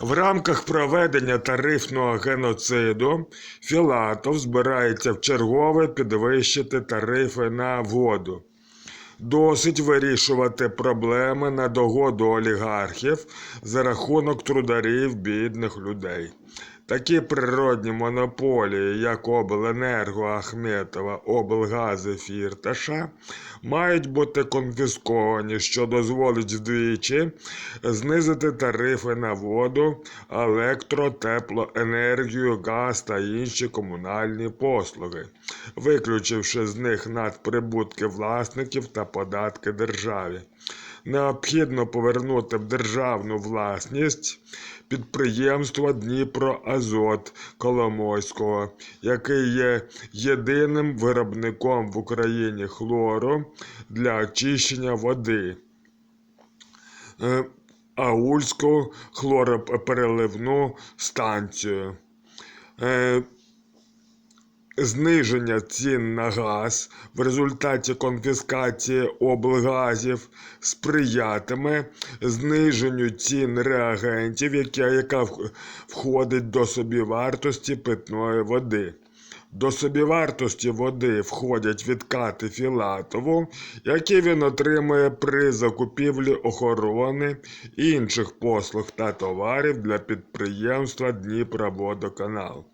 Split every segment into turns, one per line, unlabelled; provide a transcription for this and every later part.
В рамках проведення тарифного геноциду Філатов збирається вчергове підвищити тарифи на воду. Досить вирішувати проблеми на догоду олігархів за рахунок трударів бідних людей. Такі природні монополії, як Обленерго Ахметова, облгази Фірташа, мають бути конфісковані, що дозволить вдвічі знизити тарифи на воду, електро, теплоенергію, газ та інші комунальні послуги, виключивши з них надприбутки власників та податки державі. Необхідно повернути в державну власність підприємство Дніпроазот Коломойського, який є єдиним виробником в Україні хлору для очищення води. Е, Аульську хлоропереливну станцію. Зниження цін на газ в результаті конфіскації облгазів сприятиме зниженню цін реагентів, яка, яка входить до собівартості питної води. До собівартості води входять відкати Філатову, які він отримує при закупівлі охорони інших послуг та товарів для підприємства Дніпроводоканал.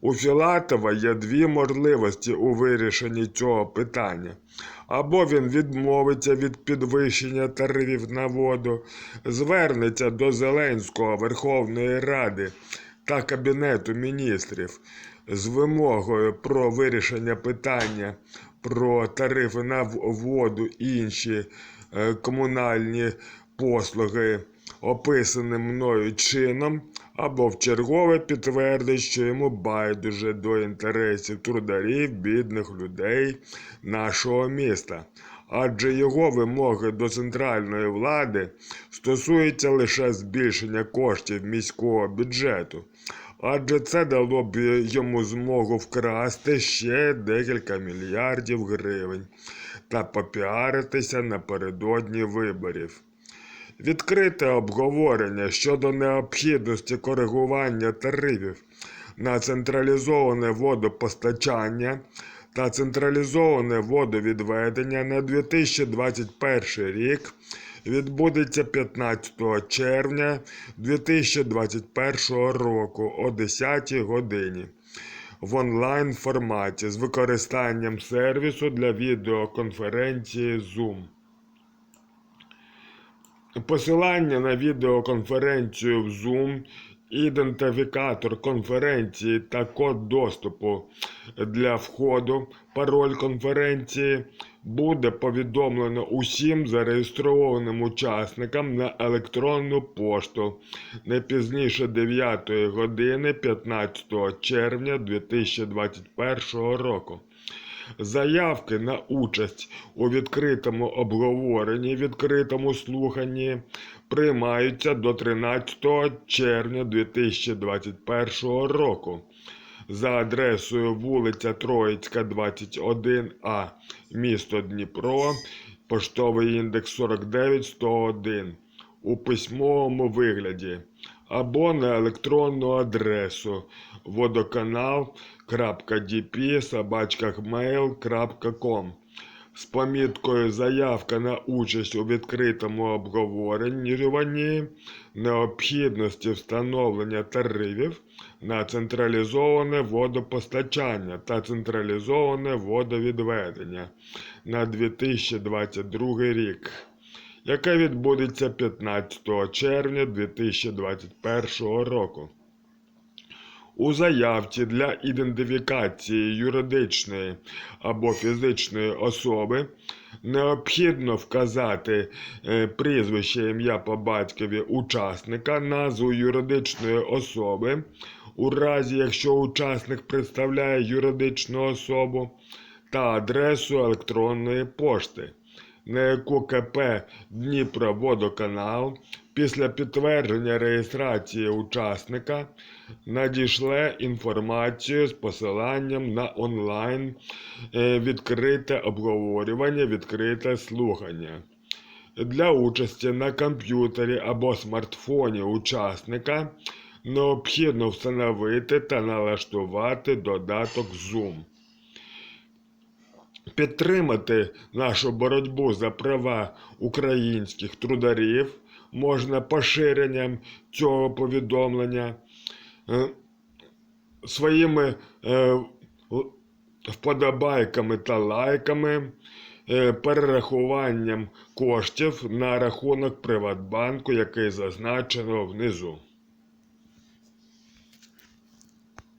У Філатова є дві можливості у вирішенні цього питання. Або він відмовиться від підвищення тарифів на воду, звернеться до Зеленського Верховної Ради та Кабінету міністрів з вимогою про вирішення питання про тарифи на воду і інші е, комунальні послуги описаним мною чином, або вчергове підтвердить, що йому байдуже до інтересів трударів, бідних людей нашого міста. Адже його вимоги до центральної влади стосуються лише збільшення коштів міського бюджету. Адже це дало б йому змогу вкрасти ще декілька мільярдів гривень та попіаритися напередодні виборів. Відкрите обговорення щодо необхідності коригування тарифів на централізоване водопостачання та централізоване водовідведення на 2021 рік відбудеться 15 червня 2021 року о 10 годині в онлайн форматі з використанням сервісу для відеоконференції Zoom. Посилання на відеоконференцію в Zoom, ідентифікатор конференції та код доступу для входу, пароль конференції буде повідомлено усім зареєстрованим учасникам на електронну пошту не пізніше 9 години 15 червня 2021 року. Заявки на участь у відкритому обговоренні, відкритому слуханні приймаються до 13 червня 2021 року. За адресою вулиця Троїцька, 21А, місто Дніпро, поштовий індекс 49101 у письмовому вигляді або на електронну адресу водоканал.dp з поміткою заявка на участь у відкритому обговоренні необхідності встановлення тарифів на централізоване водопостачання та централізоване водовідведення на 2022 рік, яке відбудеться 15 червня 2021 року. У заявці для ідентифікації юридичної або фізичної особи необхідно вказати е, прізвище ім'я по батькові учасника, назву юридичної особи, у разі якщо учасник представляє юридичну особу, та адресу електронної пошти, КП Дніпроводоканал після підтвердження реєстрації учасника надішле інформацію з посиланням на онлайн е, відкрите обговорювання, відкрите слухання. Для участі на комп'ютері або смартфоні учасника необхідно встановити та налаштувати додаток Zoom. Підтримати нашу боротьбу за права українських трударів можна поширенням цього повідомлення е, своїми е, вподобайками та лайками, е, перерахуванням коштів на рахунок Приватбанку, який зазначено внизу.